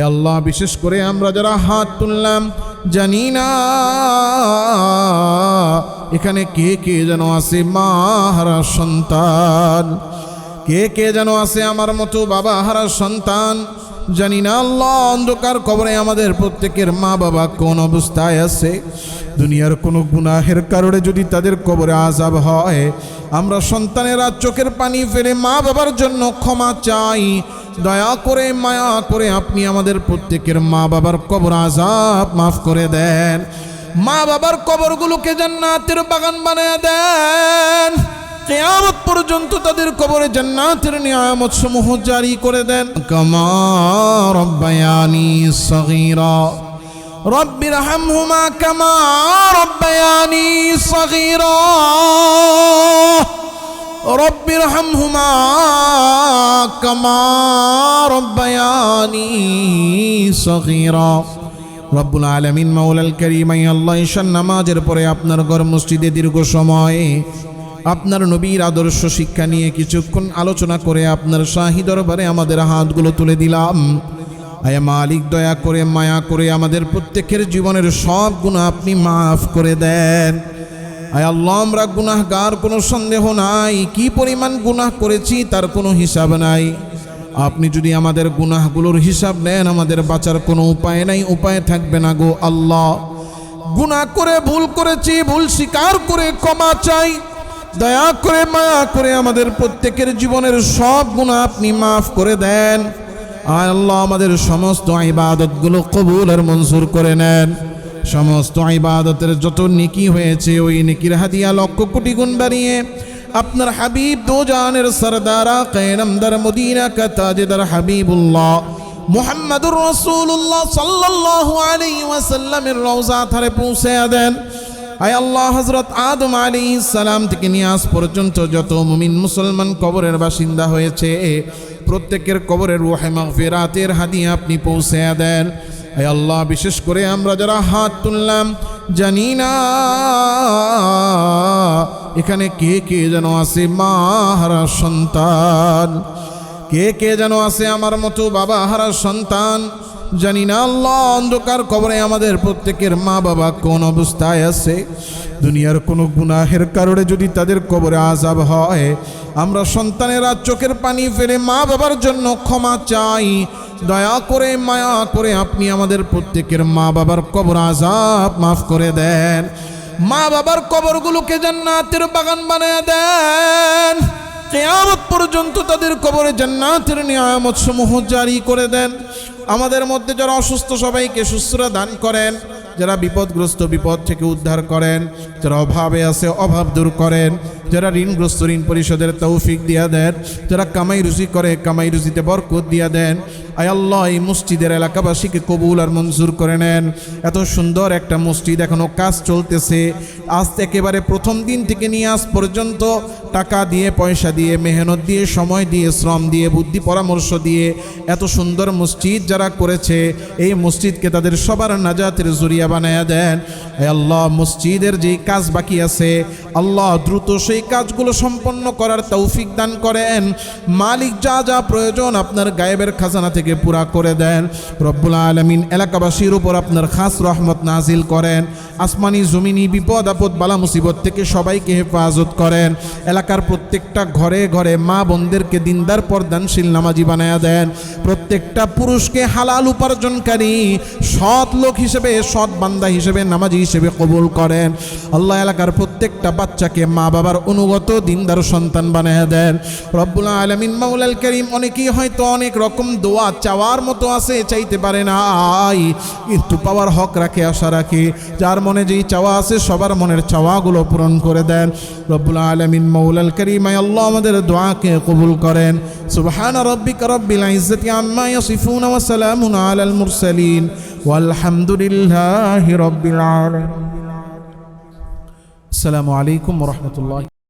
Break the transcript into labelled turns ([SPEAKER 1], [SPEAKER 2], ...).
[SPEAKER 1] আল্লাহ, বিশেষ করে আমরা যারা হাত তুললাম, জানি না এখানে কে কে যেন আছে, মা হারা সন্তান। কে কে যেন আছে আমার মতো বাবা হারা সন্তান, জানি না আল্লাহ, অন্ধকার কবরে আমাদের প্রত্যেকের মা বাবা কোন অবস্থায় আছে? দুনিয়ার কোনো গুনাহের কারণে যদি তাদের কবরে আজাব হয়, আমরা সন্তানেরা চোখের পানি ফেলে মা বাবার জন্য ক্ষমা চাই। দয়া করে মায়া করে আপনি আমাদের প্রত্যেকের মা বাবার কবর আজাব মাফ করে দেন মা বাবার কবরগুলোকে জান্নাতের বাগান বানিয়ে দেন কেয়ামত পর্যন্ত তাদের কবরে জান্নাতের নিয়ামত সমূহ জারি করে দেন কামা রব্বায়ানি সগীরা رب ارحمهما كما ربياني صغيرا رب ارحمهما كما ربياني صغيرا রব্বুল আলমিন মাউলাল করিম আই আল্লাহ ঈশান নামাজের পরে আপনার ঘর মসজিদে দীর্ঘ সময় আপনার নবীর আদর্শ শিক্ষা নিয়ে কিছুক্ষণ আলোচনা করে আপনার শাহী দরবারে আমাদের হাতগুলো তুলে দিলাম আয়া মালিক দয়া করে মায়া করে আমাদের প্রত্যেকের জীবনের সব গুণ আপনি মাফ করে দেন আয় আল্লাহ, আমরা গুনাহগার, কোনো সন্দেহ নাই। কি পরিমাণ গুনাহ করেছি তার কোনো হিসাব নাই। আপনি যদি আমাদের গুনাহগুলোর হিসাব নেন, আমাদের বাঁচার কোনো উপায় নাই, উপায় থাকবে না গো আল্লাহ। গুনাহ করে ভুল করেছি, ভুল স্বীকার করে ক্ষমা চাই। দয়া করে, মায়া করে আমাদের প্রত্যেকের জীবনের সব গুণা আপনি মাফ করে দেন। আল্লাহ, আমাদের সমস্ত ইবাদতগুলো কবুল আর মঞ্জুর করে নেন। সমস্ত ইবাদতের যত নেকি হয়েছে, ওই নেকির হাদিয়া লক্ষ কোটি গুণ বাড়িয়ে আপনার হাবিব দো জানের সরদারা কেনমদার মদিনা কা তাজদার হাবিবুল্লাহ মুহাম্মাদুর রাসূলুল্লাহ সাল্লাল্লাহু আলাইহি ওয়াসাল্লামের রওজা ধারে পৌঁছে দেন। আয় আল্লাহ হজরত আদম আলী সালাম থেকে নিয়ে আজ পর্যন্ত যত মুমিন মুসলমান কবরের বাসিন্দা হয়েছে, প্রত্যেকের কবরের রুহে মাগফিরাতের হাদিয়া আপনি পৌঁছে দেন। আল্লাহ, বিশেষ করে আমরা যারা হাত তুললাম, জানি না এখানে কে কে যেন আছে মা হারা সন্তান। কে কে যেন আছে আমার মতো বাবা হারা সন্তান। জানি না আল্লাহ অন্ধকার কবরে আমাদের প্রত্যেকের মা বাবা কোন অবস্থায় আছে? দুনিয়ার কোনো গুনাহের কারণে যদি তাদের কবরে আজাব হয়, আমরা সন্তানেরা চোখের পানি ফেলে মা বাবার জন্য ক্ষমা চাই। দয়া করে, মায়া করে আপনি আমাদের প্রত্যেকের মা বাবার কবর আজাব মাফ করে দেন। মা বাবার কবরগুলোকে জান্নাতের বাগান বানিয়ে দেন। পর্যন্ত তাদের কবরে জান্নাতের নিয়ামত সমূহ জারি করে দেন। আমাদের মধ্যে যারা অসুস্থ, সবাইকে সুস্থরা দান করেন। যারা বিপদগ্রস্ত, বিপদ থেকে উদ্ধার করেন। যারা অভাবে আছে, অভাব দূর করেন। যারা ঋণগ্রস্ত, ঋণ পরিশোধের তৌফিক দিয়া দেন। যারা কামাই রুজি করে, কামাই রুজিতে বরকত দিয়া দেন। আয় আল্লাহ, এই মসজিদের এলাকাবাসীকে কবুল আর মঞ্জুর করে নেন। এত সুন্দর একটা মসজিদ, এখনও কাজ চলতেছে। আজ একেবারে প্রথম দিন থেকে নিয়ে আজ পর্যন্ত টাকা দিয়ে, পয়সা দিয়ে, মেহনত দিয়ে, সময় দিয়ে, শ্রম দিয়ে, বুদ্ধি পরামর্শ দিয়ে এত সুন্দর মসজিদ যারা করেছে, এই মসজিদকে তাদের সবার নাজাতের জুরিয়া বানায়া দেন। আল্লাহ, মসজিদের যেই কাজ বাকি আছে, আল্লাহ দ্রুত সেই কাজগুলো সম্পন্ন করার তৌফিক দান করেন। মালিক যা যা প্রয়োজন আপনার গায়েবের খাজানা থেকে পুরা করে দেন। রব্বুল আলমিন এলাকাবাসীর উপর আপনার খাস রহমত নাজিল করেন। আসমানি জমিনি বিপদ আপদ বালা মুসিবত থেকে সবাইকে হেফাজত করেন। এলাকার প্রত্যেকটা ঘরে ঘরে মা বোনদেরকে দিনদার পর্দানশীল নামাজি বানায়া দেন। প্রত্যেকটা পুরুষকে হালাল উপার্জনকারী, সৎ লোক হিসেবে, সৎ বান্দা হিসেবে, নামাজি হিসেবে কবুল করেন। আল্লাহ এলাকার প্রত্যেকটা বাচ্চাকে মা বাবার অনুগত দিনদার সন্তান বানায় দেন। রব্বুল আলমিন মাউলাল করিম অনেকেই হয়তো অনেক রকম দোয়া চাওয়ার মতো আছে, চাইতে পারে না। কিন্তু পাওয়ার হক রাখে, আশা রাখে। যার যেই চাওয়া আছে, সবার মনের চাওয়াগুলো পূরণ করে দেন। রব্বুল আলমিন মৌলাল করিম আল্লাহ আমাদের দোয়াকে কবুল করেন। সুবহান রব্বিক রব্বিল ইজ্জতি আম্মা ইয়াসিফুন ওয়া সালামুন আলাল মুরসালিন। ওয়ালহামদুলিল্লাহি রব্বিল আলামিন। আসসালামু আলাইকুম ওয়া রাহমাতুল্লাহ